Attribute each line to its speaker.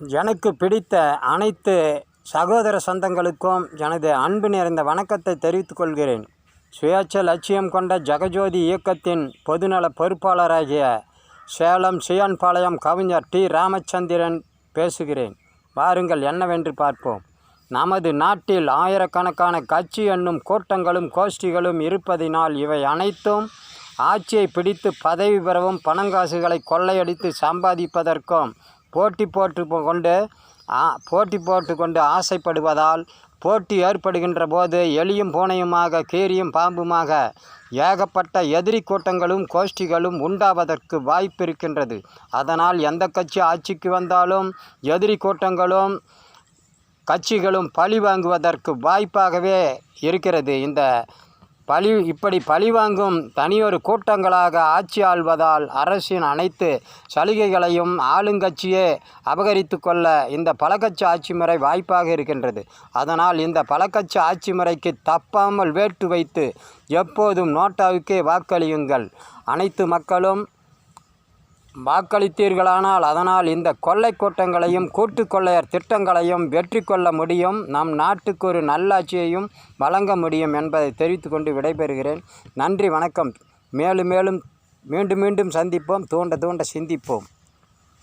Speaker 1: எனக்கு பிடித்த அனைத்து சகோதர சொந்தங்களுக்கும் எனது அன்பு நிறைந்த வணக்கத்தை தெரிவித்துக் கொள்கிறேன். சுயேட்சை லட்சியம் கொண்ட ஜெகஜோதி இயக்கத்தின் பொதுநல பொறுப்பாளராகிய சேலம் சியான்பாளையம் கவிஞர் டி. ராமச்சந்திரன் பேசுகிறேன். வாருங்கள் என்னவென்று பார்ப்போம். நமது நாட்டில் ஆயிரக்கணக்கான கட்சி என்னும் கூட்டங்களும் கோஷ்டிகளும் இருப்பதினால் இவை அனைத்தும் ஆட்சியை பிடித்து பதவி பெறவும் பணங்காசுகளை கொள்ளையடித்து சம்பாதிப்பதற்கும் போட்டி போட்டு கொண்டு போட்டி போட்டு கொண்டு ஆசைப்படுவதால் போட்டி ஏற்படுகின்ற போது எலியும் பூனையுமாக கீரியும் பாம்புமாக ஏகப்பட்ட எதிரி கூட்டங்களும் கோஷ்டிகளும் உண்டாவதற்கு வாய்ப்பு இருக்கின்றது அதனால் எந்த கட்சி ஆட்சிக்கு வந்தாலும் எதிரி கூட்டங்களும் கட்சிகளும் பழி வாங்குவதற்கு வாய்ப்பாகவே இருக்கிறது. இந்த பழி இப்படி பழிவாங்கும் தனியொரு கூட்டங்களாக ஆட்சி ஆள்வதால் அரசின் அனைத்து சலுகைகளையும் ஆளுங்கட்சியே அபகரித்து கொள்ள இந்த பலகட்சி ஆட்சி முறை வாய்ப்பாக இருக்கின்றது. அதனால் இந்த பலகட்சி ஆட்சி முறைக்கு தப்பாமல் வேட்டு வைத்து எப்போதும் நோட்டாவுக்கே வாக்களியுங்கள். அனைத்து மக்களும் வாக்களித்தீர்களானால் அதனால் இந்த கொள்ளை கூட்டங்களையும் கூட்டு கொள்ளையர் திட்டங்களையும் வெற்றி கொள்ள முடியும். நம் நாட்டுக்கு ஒரு நல்லாட்சியையும் வழங்க முடியும் என்பதை தெரிவித்து கொண்டு விடைபெறுகிறேன். நன்றி வணக்கம். மேலும் மேலும் மீண்டும் மீண்டும் சந்திப்போம். தூண்ட தூண்ட சிந்திப்போம்.